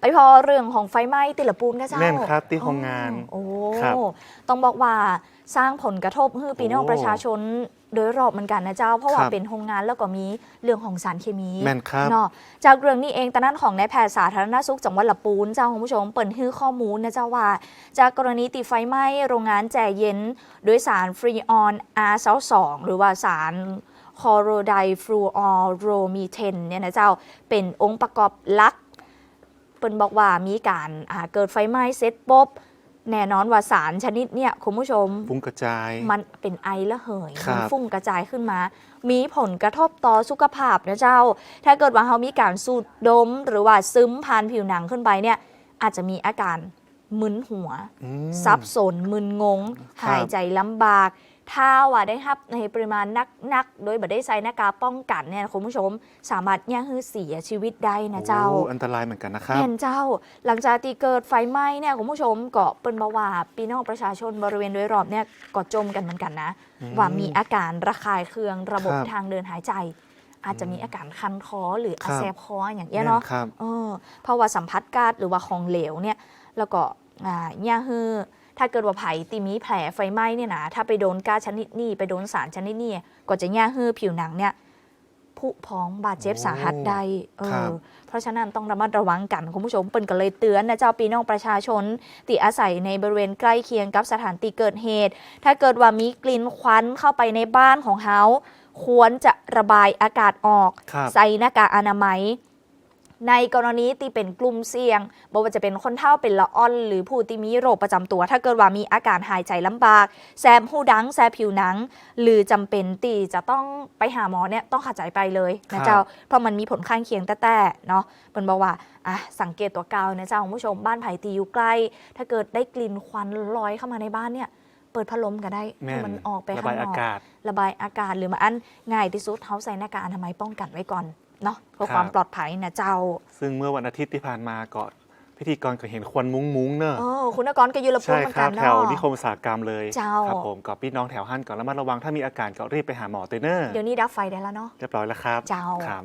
ไปพอเรื่องของไฟไหม้ติละปูนก็เจ้าแม่นครับที่โรงงานโอ้ครับต้องบอกว่าสร้างผลกระทบให้พี่น้องโอ้ประชาชนโดยรอบเหมือนกันนะเจ้า เพราะว่าครับเป็นโรงงานแล้วก็มีเรื่องของสารเคมีแม่นครับเนาะจากเรื่องนี้เองตอนนั้นของนายแพทย์สาธารณสุขจังหวัดลำปูนเจ้าคุณผู้ชมเปิดฮื้อข้อมูลนะเจ้าว่า จากกรณีติดไฟไหม้โรงงานแจเย็นด้วยสารฟรีออน R22 หรือว่าสารคอโรไดฟลูออโรมีเทนเนี่ยนะเจ้าเป็นองค์ประกอบหลัก เปิ้นบอกว่ามีการอ่าเกิดไฟไหม้เสร็จปุ๊บแน่นอนว่าสารชนิดเนี่ยคุณผู้ชมฟุ้งกระจาย มันเป็นไอระเหยครับมันฟุ้งกระจายขึ้นมา มีผลกระทบต่อสุขภาพนะเจ้า ถ้าเกิดว่าเขามีการสูดดม หรือว่าซึมผ่านผิวหนังขึ้นไปเนี่ยอาจจะมีอาการมึนหัวอืมสับสนมึนงงครับหายใจลำบาก ถ้าว่าได้รับในปริมาณนักๆโดยบ่ได้ใส่หน้ากากป้องกันเนี่ยคุณผู้ชม สามารถเนี่ยคือเสียชีวิตได้นะเจ้าโอ้อันตรายเหมือนกันนะครับแม่นเจ้า หลังจากที่เกิดไฟไหม้เนี่ยคุณผู้ชมก็เป็นบาวาพี่น้องประชาชนบริเวณโดยรอบเนี่ยก็จมกันเหมือนกันนะอืมว่ามีอาการระคายเคืองระบบครับทางเดินหายใจอาจจะมีอาการคันคอหรือครัอาบแสบคออย่างเงี้ยเนาะแม่ครับเออเพราะว่าสัมผัสก๊าซหรือว่าของเหลวเนี่ย แล้วก็ อ่าย่าฮือถ้าเกิดว่าไผ่ตีมีแผลไฟไหม้เนี่ยนะถ้าไปโดนก๊าซชนิดนี้ไปโดนสารชนิดนี้ก็จะย่าฮือผิวหนังเนี่ยผุพองบาดเจ็บโอ้สาหัสได้เอครัอบเพราะฉะนั้นต้องระมัดระวังกันคุณผู้ชมเปิ้นก็เลยเตือนนะเจ้าปีน้องประชาชนที่อาศัยในบริเวณใกล้เคียงกับสถานที่เกิดเหตุ ถ้าเกิดว่ามีกลิ่นควันเข้าไปในบ้านของเขาควรจะระบายอากาศออกครับใส่หน้ากากอนามัย ในกรณีที่เป็นกลุ่มเสี่ยงบอกว่าจะเป็นคนเฒ่าเป็นละอ่อน หรือผู้ที่มีโรคประจำตัว ถ้าเกิดว่ามีอาการหายใจลำบาก แสบหูดัง แสบผิวหนัง หรือจำเป็นที่จะต้องไปหาหมอเนี่ยต้องขาดใจไปเลยครันะบเจ้า เพราะมันมีผลข้างเคียงแต่ๆเนาะมันบอกว่าอะสังเกตตัวเกานะเจ้าคุณผู้ชมบ้านไผ่ตีอยู่ใกล้ ถ้าเกิดได้กลิ่นควันลอยเข้ามาในบ้านเนี่ยเปิดพัดลมก็ได้แม่ให้นมันออกไประข้าบายงนอาอกกาศ ระบายอากาศหรือมาอันง่ายที่สุดเขาใส่หน้ากากอนามัยป้องกันไว้ก่อน เนาะเพื่อครับความปลอดภัยนะเจ้า ซึ่งเมื่อวันอาทิตย์ที่ผ่านมาก็พิธีกรก็เห็นควันมุ้งมุ้งๆเนอะเออคุณนกรก็อยุรพูใช่เหมือนคกัรันบเนาะแถวนิคมอุตสาหกรรมเลย เจ้าครับผมกับพี่น้องแถวหั่นก่อนระมัดระวังถ้ามีอาการก็รีบไปหาหมอเตยเนอร์เดี๋ยวนี้ดับไฟได้แล้วเนาะเรียบร้อยแล้วครับ เจ้าครับ